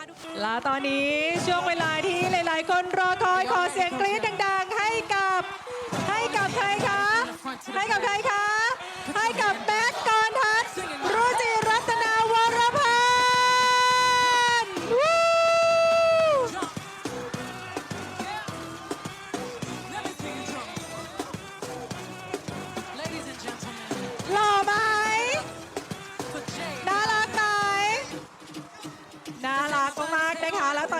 นะคะทุกคนและตอนนี้ช่วงเวลาที่หลายๆ คนรอคอยขอเสียงกรี๊ดดังๆ ให้กับให้กับใครคะ ให้กับใครคะ ให้กับแบ็กก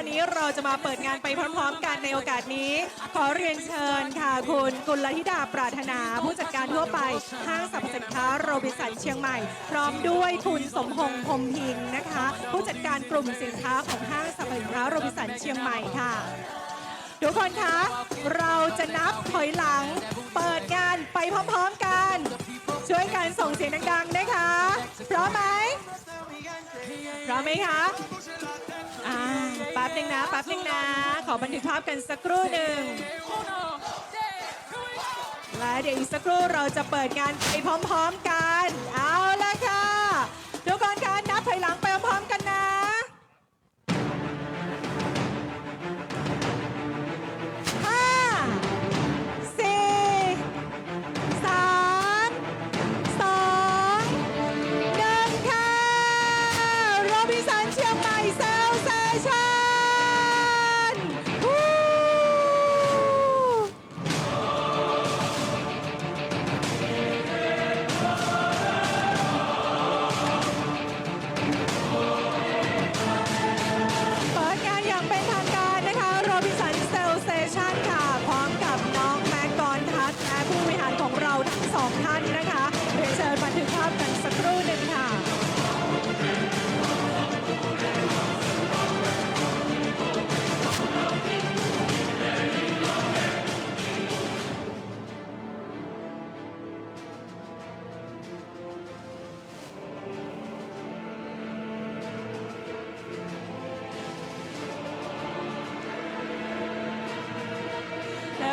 อนนี้เราจะมาเปิดงานไปพร้อมๆ กันในโอกาสนี้ ขอเรียนเชิญค่ะคุณกุลธิดาปรารถนา ผู้จัดการทั่วไปห้างสรรพสินค้าโรบินสันเชียงใหม่ พร้อมด้วยคุณสมพงษ์พรมพิงค์นะคะ ผู้จัดการกลุ่มสินค้าของห้างสรรพสินค้าโรบินสันเชียงใหม่ค่ะทุกคนคะเราจะนับถอยหลัง เปิดงานไปพร้อมๆกัน ช่วยกันส่งเสียงดังๆนะคะพร้อมไหมพร้อมไหมคะอ่าแป๊บหนึ่งนะแป๊บหนึ่งนะ ขอบันทึกภาพกันสักครู่หนึ่งและเดี๋ยวอีกสักครู่เราจะเปิดงานไปพร้อมๆกัน เอาละค่ะ ทุกคนคะนับถอยหลังไป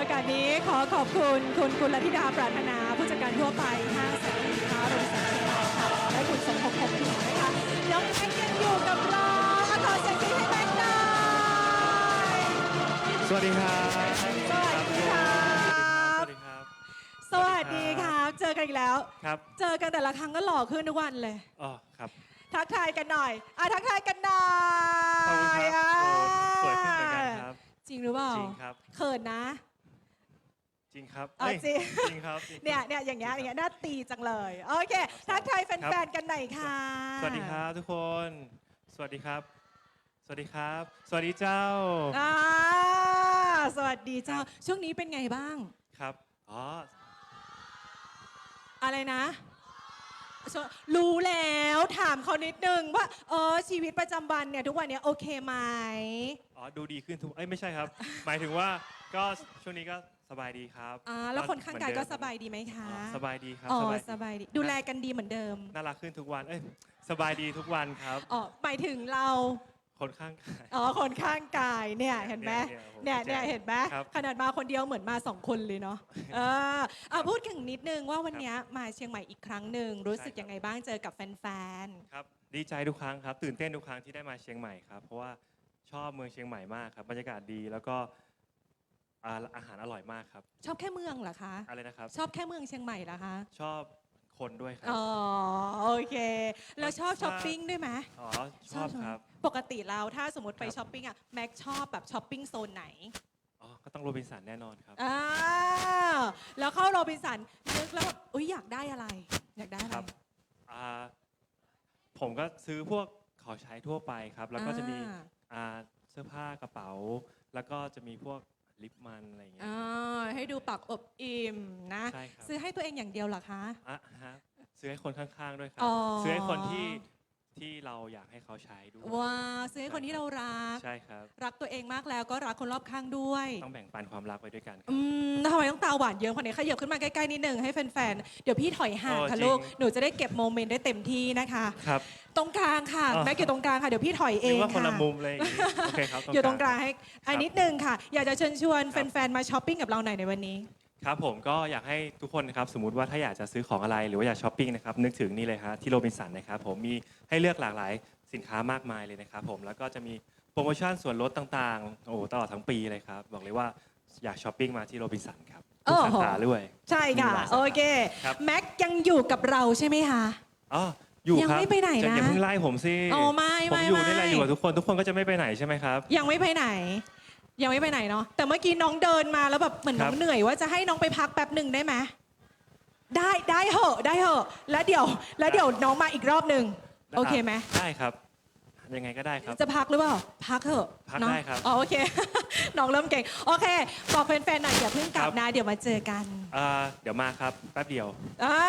อกาสนี้ขอขอบคุณคุณกุลธิดาปรารถนาผู้จัดการทั่วไปห้างสรรพสินค้าโรงสันเชียงใหม่ค่ะและคุณสมภพคงถิ่นนะคะน้องแม็กยังอยู่กับเราอะขอเสียงกรี๊ดให้แม็กหน่อยสวัสดีครับสวัสดีครับสวัสดีครับสวัสดีครับ เจอกันอีกแล้ว ครับ เจอกันแต่ละครั้งก็หล่อขึ้นทุกวันเลย อ๋อ ครับ ทักทายกันหน่อยอะทักทายกันหน่อยขอบคุณครับอะโอ้สวยขึ้นเหมือนกันครับ จริงหรือเปล่าจริงครับ เขินนะ จริงครับอ๋อเอ้ยจริง จริงครับจริง เนี่ยเนี่ยอย่างเงี้ยอย่างเงี้ยน่าตีจังเลยโอเคทักทายแฟนๆกันหน่อยค่ะ สวัสดีครับทุกคน สวัสดีครับ สวัสดีครับ สวัสดีเจ้า อ่าสวัสดีเจ้า ช่วงนี้เป็นไงบ้าง ครับ อ๋อ อะไรนะช่วงรู้แล้วถามเขานิดนึงว่าเออชีวิตประจำวันเนี่ยทุกวันเนี้ยโอเคไหม อ๋อ ดูดีขึ้นทุก เอ้ย ไม่ใช่ครับ หมายถึงว่า ก็ช่วงนี้ก็ สบายดีครับอ่าแล้วคนข้างกายก็เหมือนเดิมสบายดีไหมคะอ๋อสบายดีครับอ๋อสบายสบายดีดูแลกันดีเหมือนเดิมน่ารักขึ้นทุกวันเอ้ยสบายดีทุกวันครับ อ๋อหมายถึงเรา คนข้างกาย อ๋อ คนข้างกายเนี่ยเห็นไหมเนี่เนี่ยยเนี่ยเนี่ยเห็นไหมครับขนาดมาคนเดียวเหมือนมาสองคนเลยเนาะเอออะพูดถึงนิดนึงว่าวันเนี้ยมาเชียงใหม่อีกครั้งหนึ่งรู้สึกใช่ครับ ยังไงบ้างเจอกับแฟนครับดีใจทุกครั้งครับ ตื่นเต้นทุกครั้งที่ได้มาเชียงใหม่ครับ เพราะว่าชอบเมืองเชียงใหม่มากครับบรรยากาศดีแล้วก็ อ่าอาหารอร่อยมากครับๆชอบแค่เมืองเหรอคะ อะไรนะครับ ชอบแค่เมืองเชียงใหม่เหรอคะ ชอบคนด้วยครับ อ๋อโอเค แล้วชอบชอบช้อปปิ้งด้วยไหมอ๋อ ชอบครับ ปกติแล้วถ้าสมมติไปครับช้อปปิ้งอะแม็กชอบแบบช้อปปิ้งโซนไหน อ๋อ ก็ต้องโรบินสันแน่นอนครับ อ่า แล้วเข้าโรบินสันนึกแล้วแบบอุ้ยอยากได้อะไร อยากได้อะไรครับอ่าผมก็ซื้อพวกของใช้ทั่วไปครับ แล้วก็จะมีอ่าอ่าเสื้อผ้ากระเป๋า แล้วก็จะมีพวก ลิปมันอะไรอย่างเงี้ยอ่าให้ดูปากอบอิ่มนะ ใช่ครับซื้อให้ตัวเองอย่างเดียวเหรอคะ อะฮะซื้อให้คนข้างๆด้วยครัอ๋อ ซื้อให้คนที่ ที่เราอยากให้เขาใช้ด้วยว้าวซื้อให้คนที่เรารัก ใช่ครับ รักตัวเองมากแล้วก็รักคนรอบข้างด้วย ต้องแบ่งปันความรักไปด้วยกันครับ อืมแล้วทำไมต้องตาหวานเยิ้มคนนี้ขยับขึ้นมาใกล้ๆนิดนึงให้แฟนๆ เดี๋ยวพี่ถอยห่างโอ้ค่ะจริง ลูก หนูจะได้เก็บโมเมนต์ได้เต็มที่นะคะ ครับ ตรงกลางค่ะอ๋อ แม็กอยู่ตรงกลางค่ะเดี๋ยวพี่ถอยเอนึกงว่าคนละค่ะมุมเลยอย่างงี้โอเคครับ อยู่ตรงกลางให้อันครับนิดนึงค่ะ อยากจะเชิญชวนครับแฟนๆ มาช้อปปิ้งกับเราหน่อยในวันนี้ ครับผมก็อยากให้ทุกคนนะครับสมมติว่าถ้าอยากจะซื้อของอะไรหรือว่าอยากช้อปปิ้งนะครับนึกถึงนี่เลยฮะที่โรบินสันนะครับผมมีให้เลือกหลากหลายสินค้ามากมายเลยนะครับผมแล้วก็จะมีโปรโมชั่นส่วนลดต่างๆโอ้โหตลอดทั้งปีเลยครับบอกเลยว่าอยากช้อปปิ้งมาที่โรบินสันครับทุกสาขาด้วย ใช่ค่ะ มีหลายสาขาโอเค ครับ แม็กยังอยู่กับเราใช่ไหมคะ อ๋ออยู่ยังครับไม่ไปไหนนะอย่าอย่าเพิ่งไล่ผมสิโอ้ไม่ผมไม่อยู่ไม่ นี่แหละอยู่กับทุกคนทุกคนก็จะไม่ไปไหนใช่ไหมครับ ยังไม่ไปไหน ยังไม่ไปไหนเนาะแต่เมื่อกี้น้องเดินมาแล้วแบบเหมือนครัน้บองเหนื่อยว่าจะให้น้องไปพักแป๊บหนึ่งได้ไหมได้ได้เหอะได้เหอะแล้วเดี๋ยว แล้วเดี๋ยวน้องมาอีกรอบหนึ่งโอเคไหมได้ครับ ยังไงก็ได้ครับ จะพักหรือเปล่า พักเถอะพักเนาะได้ครับ อ๋อโอเค น้องเริ่มเก่ง โอเค บอกแฟนๆหน่อยอย่าเพิ่งกลับครับนะ เดี๋ยวมาเจอกัน อ่าเดี๋ยวมาครับ แป๊บเดียว อ่า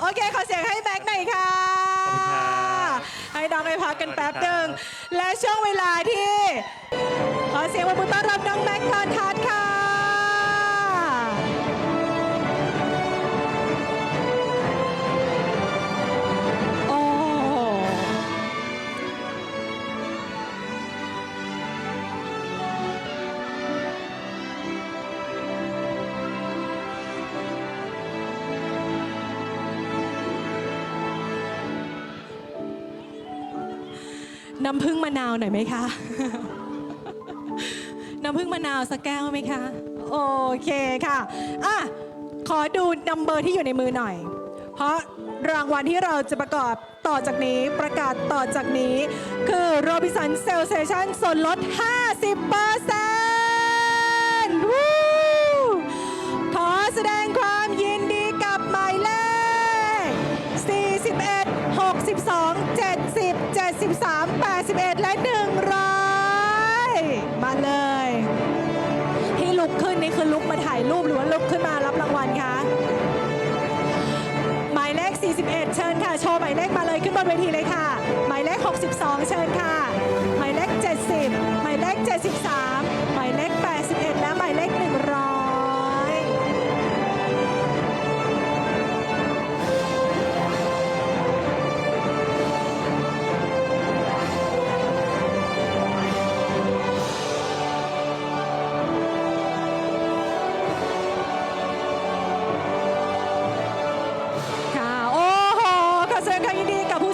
โอเค ขอเสียงให้แม็กหน่อยค่ะ ขอบคุณครับให้น้องไปพักกันสวัสดีแป๊บหนึ่งครับ และช่วงเวลาที่ ขอเสียงปรบมือต้อนรับน้องแม็กทานทัศน์ค่ะ น้ำผึ้งมะนาวหน่อยไหมคะ น้ำผึ้งมะนาวสักแก้วไหมคะ โอเคค่ะอะ ขอดูนัมเบอร์ที่อยู่ในมือหน่อย เพราะรางวัลที่เราจะประกอบต่อจากนี้ประกาศต่อจากนี้ คือ Robinson s a l e Station ส่วนลด 50%วู้ขอแสดงความยินดีกับหมายเลข41 62 70 73 เชิญค่ะ โชว์หมายเลขมาเลยขึ้นบนเวทีเลยค่ะ หมายเลข 62 เชิญค่ะ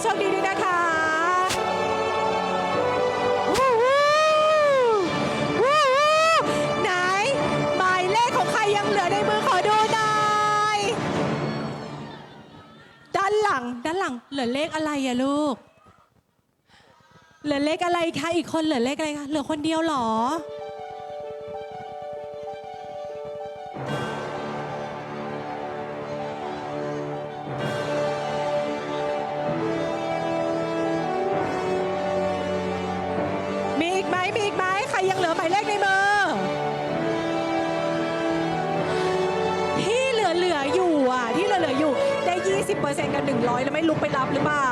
โชคดีด้วยนะคะวู้วู้วู้วู้ไหนหมายเลขของใครยังเหลือในมือขอดูหน่อยด้านหลังด้านหลังเหลือเลขอะไรอะลูก เหลือเลขอะไรคะอีกคนเหลือเลขอะไรคะเหลือคนเดียวเหรอ เปอร์เซ็นต์กัน 100 แล้วไม่ลุกไปรับหรือเปล่า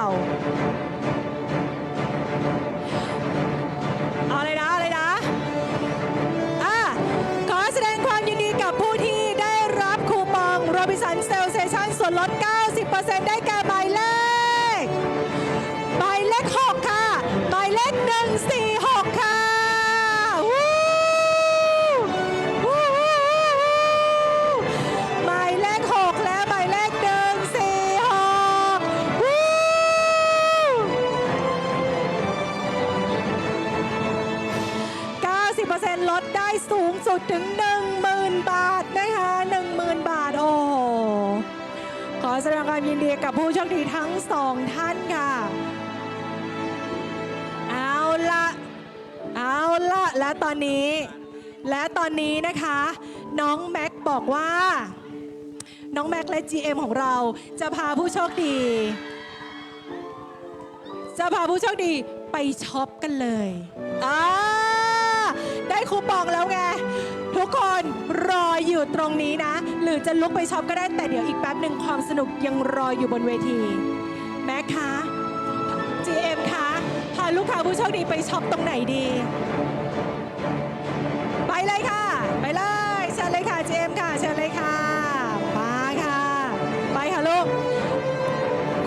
ความยินดีกับผู้โชคดีทั้งสองท่านค่ะ เอาละเอาละและตอนนี้ และตอนนี้นะคะ น้องแม็กบอกว่า น้องแม็กและ GM ของเราจะพาผู้โชคดี จะพาผู้โชคดีไปช็อปกันเลยอ่าได้คูปองแล้วไง ทุกคนรออยู่ตรงนี้นะ หรือจะลุกไปช็อปก็ได้แต่เดี๋ยวอีกแป๊บหนึ่งความสนุกยังรออยู่บนเวที แม็กคะ GM คะพาลูกค้าผู้โชคดีไปช็อปตรงไหนดี ไปเลยค่ะ ไปเลยเชิญเลยค่ะ GM ค่ะเชิญเลยค่ะมาค่ะ ไปค่ะลูก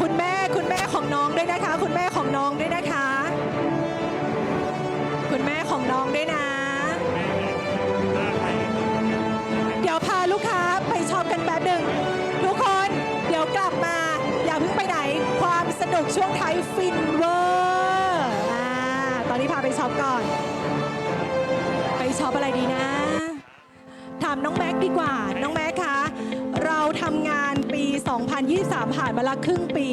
คุณแม่คุณแม่ของน้องด้วยนะคะ คุณแม่ของน้องด้วยนะคะ คุณแม่ของน้องด้วยนะ กันแป๊บหนึ่งทุกคนเดี๋ยวกลับมาอย่าเพิ่งไปไหน ความสนุกช่วงท้ายฟินเวอร์ไปช็อปก่อน ไปช็อปอะไรดีนะ ถามน้องแม็กดีกว่า น้องแม็กคะเราทำงานปี 2023 ผ่านมาละครึ่งปี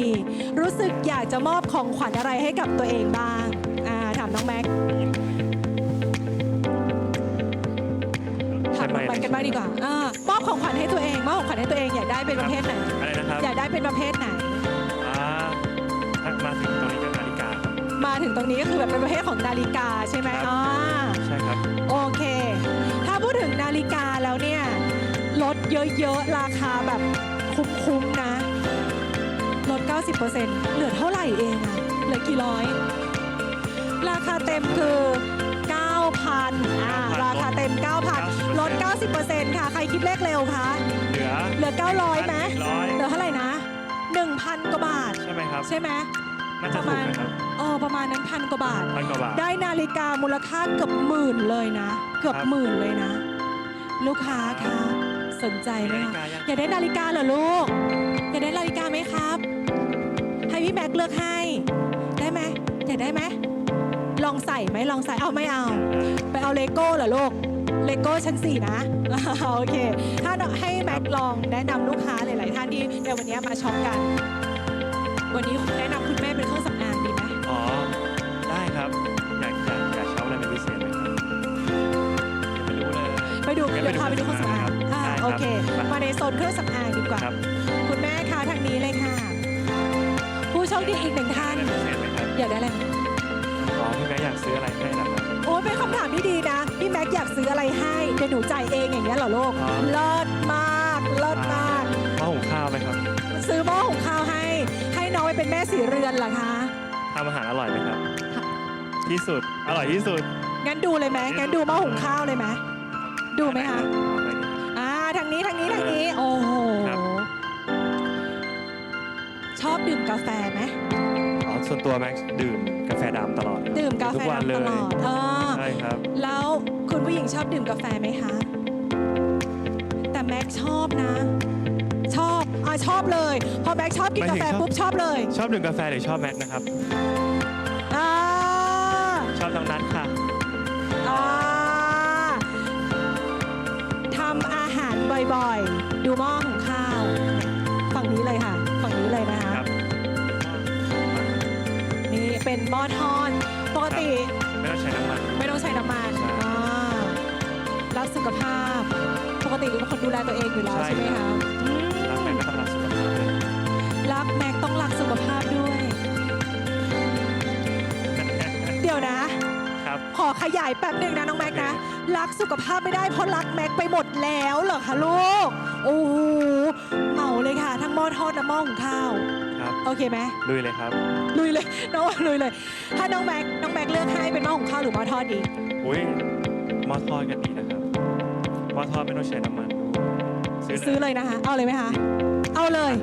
รู้สึกอยากจะมอบของขวัญอะไรให้กับตัวเองบ้างอ่าถามน้องแม็กถามน้องแม็กกันบ้างดีกว่าอ่ามอบ ของขวัญให้ตัวเองมอบของขวัญให้ตัวเองอยากได้เป็นประเภทไหน อะไรนะครับอยากได้เป็นประเภทไหน อ่าถ้ามาถึงตรงนี้ก็นาฬิกาครับ มาถึงตรงนี้ก็คือแบบเป็นประเภทของนาฬิกาใช่ไหมครับ อ่าใช่ครับ โอเค ถ้าพูดถึงนาฬิกาแล้วเนี่ยลดเยอะๆ ราคาแบบคุ้มๆนะลด 90%เหลือเท่าไหร่เองอะเหลือกี่ร้อย ราคาเต็มคือ9,000 อ่า9,000 ราคาเต็ม 9,000 ลด 90%ค่ะ ใครคิดเลขเร็วคะ เหลือ เหลือ 900ไหมร้อยเหลือเท่าไหร่นะ 1,000 กว่าบาท ใช่ไหมครับ ใช่ไหมน่าจะถูกนะครับเออประมาณนั้นพันกว่าบาท พันกว่าบาท ได้นาฬิกามูลค่าเกือบหมื่นเลยนะ เกือบครับ หมื่นเลยนะ ลูกค้าคะสนใจไหมนาฬิคะ กายัง อยากได้นาฬิกาเหรอลูก อยากได้นาฬิกาไหมครับ ให้พี่แม็กเลือกให้ ได้ไหมอยากได้ไหมล องใส่ไหมลองใส่เอาไม่เอา ไปเอาเลโก้เหรอลูกเลโก้ชั้นสี่นะโอเค ถ้าให้แม็กลองแนะนำลูกค้าหลายๆท่านที่ในวันนี้มาช็อปกัน วันนี้แนะนำคุณแม่เป็นเครื่องสำอางดีไหมอ๋อ ได้ครับ อยากอยากอยากเช่าอะไรเป็นพิเศษไหมครับยังไม่รู้เลย ไปดูงั้นเดี๋ยวพาไปดูเครื่องสำอางไปดูอ่าได้ครับโอเคไปมาในโซนเครื่องสำอางดีกว่า ครับ คุณแม่คะทางนี้เลยค่ะ ผู้โชคดีอีกหนึ่งท่านอะไรเป็นพิเศษไหมครับอยากได้อะไรอ๋อ พี่แม่อยากซื้ออะไรให้ล่ะครับ โอ้ยเป็นคำถามที่ดีนะพี่แม็กอยากซื้ออะไรให้เดี๋ยวหนูจ่ายเองอย่างเงี้ยเหรอลูกอ๋อเลิศมากเลิศมาก หม้อหุงข้าวไหมครับซื้อหม้อหุงข้าวให้ ให้น้องไปเป็นแม่สีเรือนเหรอคะ ทำอาหารอร่อยไหมครับ ที่สุด อร่อยที่สุดงั้นดูเลยไหมงั้นดูหม้อหุงข้าวเลยไหมดูไหมคะเอาไปดิอ่าทางนี้ทางนี้ทางนี้โอ้โหครับชอบดื่มกาแฟไหมอ๋อ ส่วนตัวแม็กซ์ดื่มกาแฟดำตลอดครับดื่มกาทุแฟกวันเลตยลอดเออใช่ครับ แล้วคุณผู้หญิงชอบดื่มกาแฟไหมคะ แต่แม็กชอบนะ ชอบอะชอบเลย พอแม็กชอบกินกาแฟหมายถึงชอบ ปุ๊บชอบเลยชอบดื่มกาแฟหรือชอบแม็กซ์นะครับ อ่าชอบทั้งนั้นค่ะ อ่าทำอาหารบ่อยๆ ดูหม้อของข้าว ฝั่งนี้เลยค่ะ เป็นหม้อทอดปกติไม่ต้องใช้น้ำมัน ไม่ต้องใช้น้ำมันใช่ อ่ารักสุขภาพ ปกติเป็นคนดูแลตัวเองอยู่แล้วใช่ใช่ไหมครัคะบอืมรักแม็กซ์ก็ต้องรักสุขภาพด้วยรักแม็กต้องรักสุขภาพด้วย เดี๋ยวนะ ครับ ขอขยายแป๊บหนึ่งนะน้องแม็กนะ รักสุขภาพไม่ได้เพราะรักแม็กไปหมดแล้วเหรอคะลูก โอ้โหเหมาเลยค่ะ ทั้งหม้อทอดและหม้อหุงข้าวครับ โอเคไหมลุยเลยครับ ลุยเลย น้องว่าลุยเลย ถ้าน้องแม็กน้องแม็กเลือกให้เป็นหม้อหุงข้าวหรือหม้อทอดดีอุ้ยหม้อทอดก็ดีนะครับหม้อทอดไม่ต้องใช้น้ำมันด้วยซื้อเลยนะคะ เอาเลยไหมคะ เอาเลย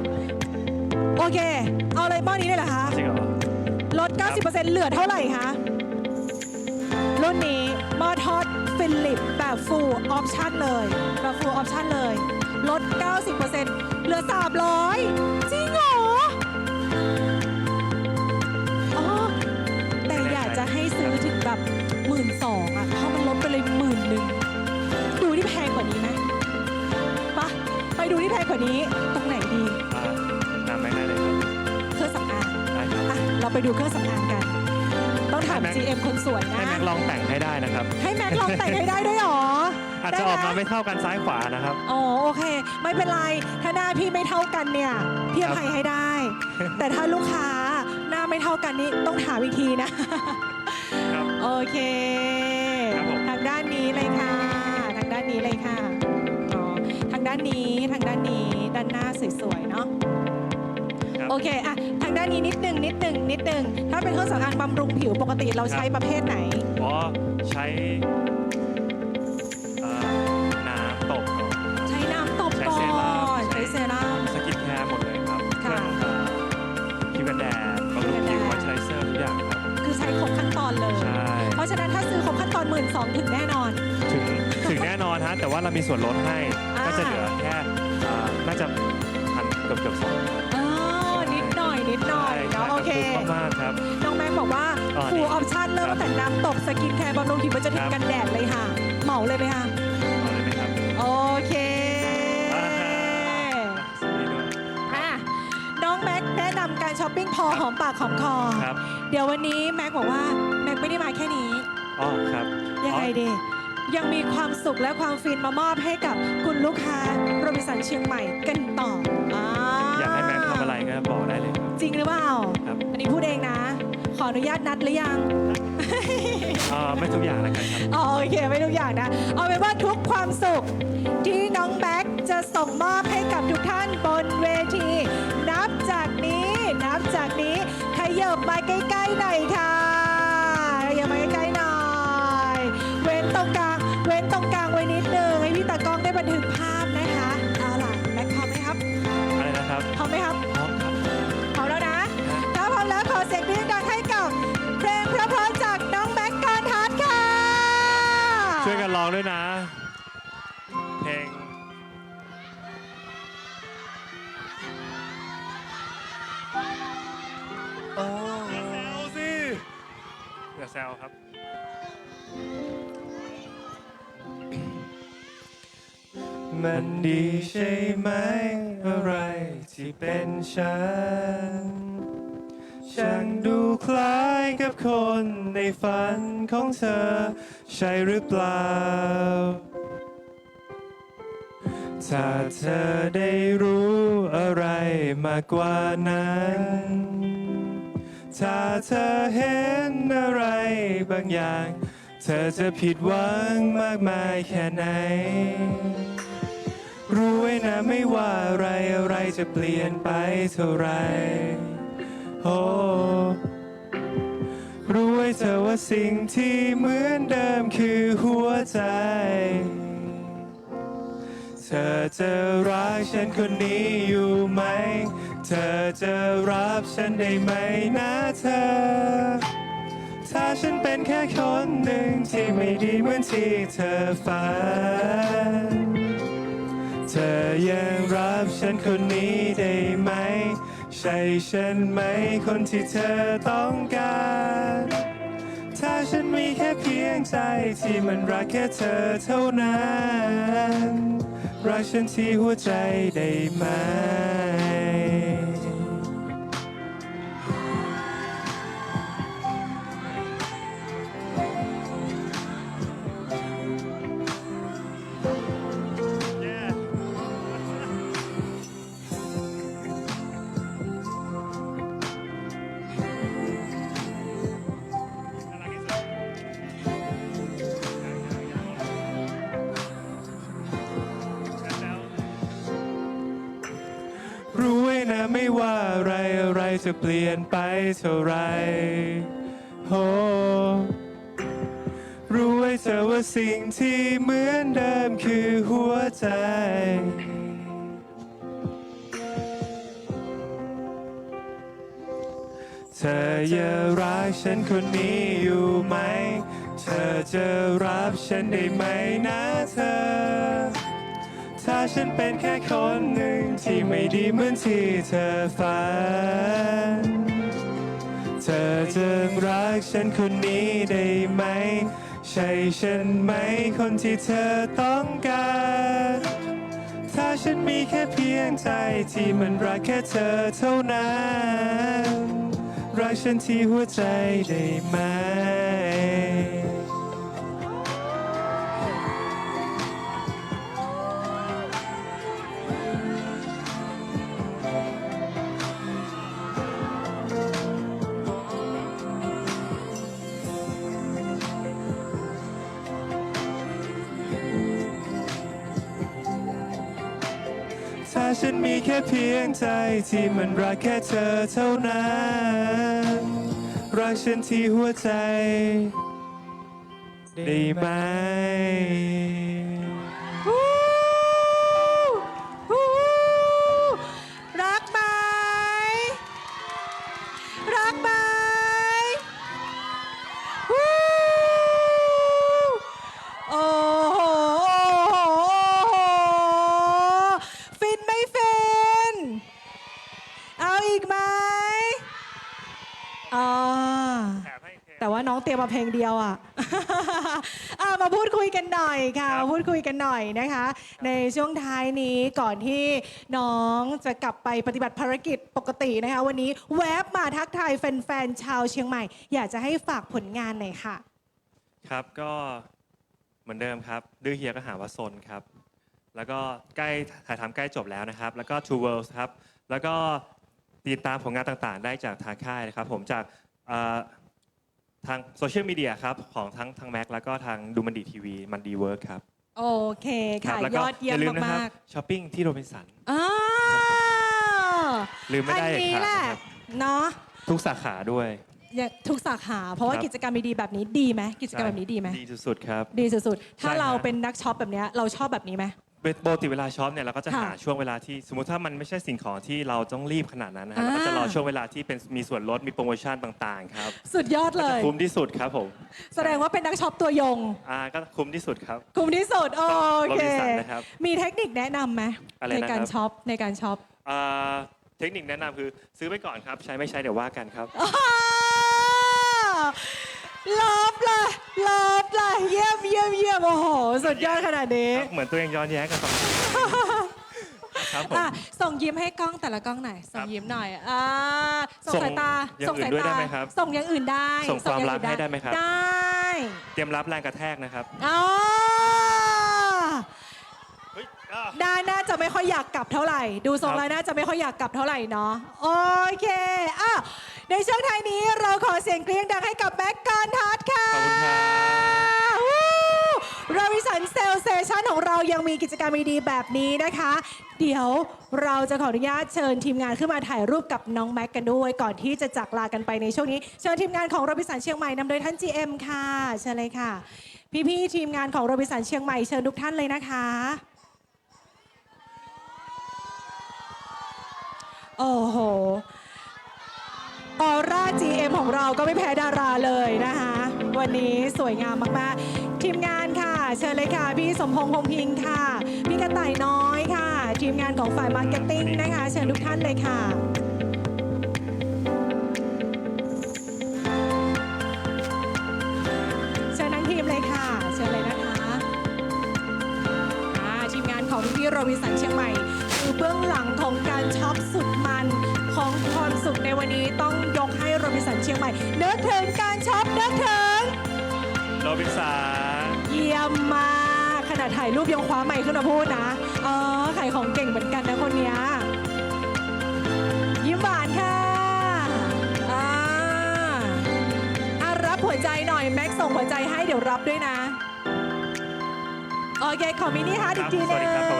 โอเค เอาเลยหม้อนี้เลยเหรอคะ จริงเหรอ ลด 90%เหลือเท่าไหร่คะรุ่นนี้หม้อทอดฟิลิปแบบ full option เลยแบบ full option เลย ลด 90%เหลือ 300 จริงเหร แบบหมื่นสองอะเพราะมันลดไปเลยหมื่นหนึ่งดูที่แพงกว่านี้ไหมปะไปดูที่แพงกว่านี้ตรงไหนดีอ่านำไม่ได้เลยครับเครื่องสำอางได้ครับอะเราไปดูเครื่องสำอางกัน ต้องถามให้แม็ก GM คนสวยให้นะ แม็กลองแต่งให้ได้นะครับ ให้แม็กลองแต่งให้ได้ด้วยเหรออาจจะออกมาไม่เท่ากันซ้ายขวานะครับ อ๋อโอเค ไม่เป็นไร ถ้าหน้าพี่ไม่เท่ากันเนี่ยพี่อภัยให้ได้ แต่ถ้าลูกค้าหน้าไม่เท่ากันนี่ต้องถามอีกทีนะครับโอ เค ครับผม ทางด้านนี้เลยค่ะ ทางด้านนี้เลยค่ะอ๋อทางด้านนี้ทางด้านนี้ด้านหน้าสวยๆเนาะครับ โอเคอะทางด้านนี้นิดหนึ่งนิดหนึ่งนิดหนึ่งถ้าเป็นเครื่องสำอางบำรุงผิวปกติเราใช้ประเภทไหน อ๋อใช้ อนหมื่นสองถึงแน่นอน ถึงถึงแน่นอนฮะแต่ว่าเรามีส่วนลดให้อ่า ก็จะเหลือแค่อ่าน่าจะพันเกือบเกือบสองพันอ๋อนิดหน่อยนิดหน่อยเนาะโอเคขอบคุณมากๆครับ น้องแม็กบอกว่าอ๋อฟูนี่ลออปชั่นเริ่มตั้งแต่น้ำตกสกินแคร์บำรุงผิวมันจะถึคงรับ กันแดดเลยค่ะ เหมาเลยไหมคะเอาเลยไหมครับโอเค อ่าฮะสวัสดีด้วยอะน้องแม็กแนะนำการช้อปปิ้งพอหอมปากหอมคอ ครับ เดี๋ยววันนี้แม็กบอกว่าแม็กไม่ได้มาแค่นี้ อ๋อครับยังไงดี ยังมีความสุขและความฟินมามอบให้กับคุณลูกค้าโรบินสันเชียงใหม่กันต่อออยากให้แม็กทำอะไรก็บอกได้เลยครับ จริงหรือเปล่าครับ อันนี้พูดเองนะ ขออนุญาตนัดหรือยังอ่าไม่ทุกอย่างแล้วกันครับ อ๋อโอเคไม่ทุกอย่างนะ เอาเป็นว่าทุกความสุข ที่น้องแบ็คจะส่งมอบให้กับทุกท่านบนเวที นับจากนี้ นับจากนี้ขยับมาใกล้ๆหน่อยค่ะ แซวครับ มันดีใช่ไหม อะไรที่เป็นฉัน ช่างดูคล้ายกับคนในฝันของเธอ ใช่หรือเปล่า ถ้าเธอได้รู้อะไรมากกว่านั้น ถ้าเธอเห็นอะไรบางอย่าง เธอจะผิดหวังมากมายแค่ไหน รู้ไว้นะไม่ว่าอะไรอะไรจะเปลี่ยนไปเท่าไรโอ้รู้ไว้เธอว่าสิ่งที่เหมือนเดิมคือหัวใจ เธอจะรักฉันคนนี้อยู่ไหม เธอจะรับฉันได้ไหมนะเธอ ถ้าฉันเป็นแค่คนหนึ่งที่ไม่ดีเหมือนที่เธอฝัน เธอยังรับฉันคนนี้ได้ไหม ใช่ฉันไหมคนที่เธอต้องการ ถ้าฉันมีแค่เพียงใจที่มันรักแค่เธอเท่านั้น รักฉันที่หัวใจได้ไหม จะเปลี่ยนไปเท่าไรโอรู้ไว้เธอว่าสิ่งที่เหมือนเดิมคือหัวใจ เธอยังรักฉันคนนี้อยู่ไหม เธอจะรับฉันได้ไหมนะเธอ ถ้าฉันเป็นแค่คน ที่ไม่ดีเหมือนที่เธอฝัน เธอจะรักฉันคนนี้ได้ไหม ใช่ฉันไหมคนที่เธอต้องการ ถ้าฉันมีแค่เพียงใจที่มันรักแค่เธอเท่านั้น รักฉันที่หัวใจได้ไหม ถ้าฉันมีแค่เพียงใจที่มันรักแค่เธอเท่านั้น รักฉันที่หัวใจ ได้ไหม มาเพลงเดียวอะ อะมาพูดคุยกันหน่อยค่ะครับมาพูดคุยกันหน่อยนะคะ ในช่วงท้ายนี้ก่อนที่น้องจะกลับไปปฏิบัติภารกิจปกตินะคะ วันนี้แวบมาทักทายแฟนๆชาวเชียงใหม่ อยากจะให้ฝากผลงานหน่อยค่ะ ครับก็เหมือนเดิมครับ ดื้อเฮียก็หาว่าซนครับ แล้วก็ใกล้ถ่ายทำใกล้จบแล้วนะครับ แล้วก็ Two Worlds ครับ แล้วก็ติดตามผลงานต่างๆ ได้จากทางค่ายนะครับ ผมจากเอ่อ ทางโซเชียลมีเดียครับ ของทั้งทางแม็กแล้วก็ทางดูมันดีทีวีมันดีเวิร์กครับโอเคครัค่ะแล้วยก็อดเยี่ยมลืมนะครับมากช้อปปิ้งที่โรบินสัน ๆอ้าวลืมไม่ได้อันเลยนี้ครับแหละนะครับ เนาะทุกสาขาด้วย อย่างทุกสาขา เพราะว่าครับ กิจกรรมดีๆแบบนี้ดีไหมกิจกรรมแบบนี้ดีไหมดีสุดๆครับ ดีสุดๆถ้าใช่ครับ เราเป็นนักช็อปแบบเนี้ยเราชอบแบบนี้ไหมเป็นปกติเวลาช็อปเนี่ยเราก็จะค่ะหาช่วงเวลาที่สมมติถ้ามันไม่ใช่สิ่งของที่เราต้องรีบขนาดนั้นนะครับเราก็จะอ่ารอช่วงเวลาที่เป็นมีส่วนลดมีโปรโมชั่นต่างๆครับสุดยอดก็เลจะย คุ้มที่สุดครับผมแสดงว่าเป็นนักช็อปตัวยงอ่าก็คุ้มที่สุดครับคุ้มที่สุดโอโรเคบินสันนะครับมีเทคนิคแนะนำไหมอะไรในนะครับ การช็อปในการช็อปอ่าเทคนิคแนะนำคือซื้อไปก่อนครับ ใช้ไม่ใช้เดี๋ยวว่ากันครับ อ้าว ลบเลยลบเลยเยี่ยมเยี่ยมเยี่ยมโอ้โห สุดยอดขนาดนี้เหมือนตัวเองย้อนแย้งกันตอนนี้ครับผม อะส่งยิ้มให้กล้องแต่ละกล้องหน่อย ส่คงรับยิ้มหน่อยอ่าส่งส่งสายตา อย่างอื่นสายด้วยได้ตา ไหมครับส่งอย่างอื่นได้ส่งความอย่รักให้ได้ไหมครับ ได้เตรียมรับแรงกระแทกนะครับ อ๋อ เฮ้ยอ่าด้านน่าจะไม่ค่อยอยากกลับเท่าไหร่ ดูทรงครับแล้วน่าจะไม่ค่อยอยากกลับเท่าไหร่เนาะโอเคอะในช่วงท้ายนี้เราขอเสียงเกรียงดังให้กับแม็กการทัศน์ค่ะขอบคุณครับวู้ราวิสันเซลเซชันของเรายังมีกิจกรรมดีๆแบบนี้นะคะ เดี๋ยวเราจะขออนุญาตเชิญทีมงานขึ้นมาถ่ายรูปกับน้องแม็กกันด้วย ก่อนที่จะจากลากันไปในช่วงนี้ เชิญทีมงานของราวิสันเชียงใหม่นำโดยท่าน GM ค่ะเชิญเลยค่ะ พี่ๆทีมงานของราวิสันเชียงใหม่เชิญทุกท่านเลยนะคะ โอ้โห ออร่า GM ของเราก็ไม่แพ้ดาราเลยนะคะ วันนี้สวยงามมาก ๆ ทีมงานค่ะ เชิญเลยค่ะ พี่สมพงษ์พงพิงค์ค่ะ พี่กระต่ายน้อยค่ะ ทีมงานของฝ่ายมาร์เก็ตติ้งนะคะ เชิญทุกท่านเลยค่ะ เชิญทั้งทีมเลยค่ะ เชิญเลยนะคะอ่าทีมงานของพี่โรบินสันเชียงใหม่ คือเบื้องหลังของการช็อปสุดมันของความสุขในวันนี้ต้องยกให้โรบินสันเชียงใหม่นึกถึงการช็อปนึกถึงโรบินสันเยี่ยมมากขนาดถ่ายรูปยังคว้าไมค์ขึ้นมาพูดนะเออขายของเก่งเหมือนกันนะคนเนี้ยยิ้มหวานค่ะอ่าอะรับหัวใจหน่อยแม็กซ์ส่งหัวใจให้เดี๋ยวรับด้วยนะโอเคขอมินิฮาร์ดอีกทีหสวัสดีนึง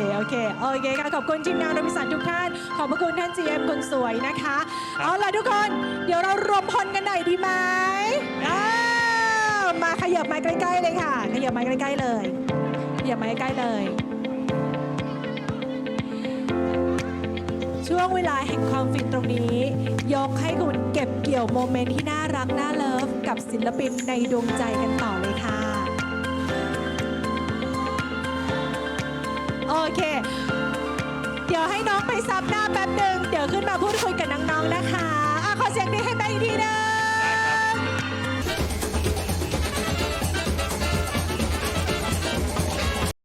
โอเคโอเค โอเคค่ะ ขอบคุณทีมงานโรบินสันทุกท่าน ขอบพระคุณท่าน GM คนสวยนะคะ เอาล่ะทุกคน เดี๋ยวเรารวมพลกันหน่อยดีไหมอ้าวมาขยับมาใกล้ๆเลยค่ะ ขยับมาใกล้ๆเลย ขยับมาใกล้ๆเลย ช่วงเวลาแห่งความฟินตรงนี้ ยกให้คุณเก็บเกี่ยวโมเมนต์ที่น่ารักน่าเลิฟกับศิลปินในดวงใจกันต่อเลยค่ะ โอเค เดี๋ยวให้น้องไปซับหน้าแป๊บหนึ่งเดี๋ยวขึ้นมาพูดคุยกับน้องๆนะคะอะขอเสียงดีให้แม่อีกทีหนึ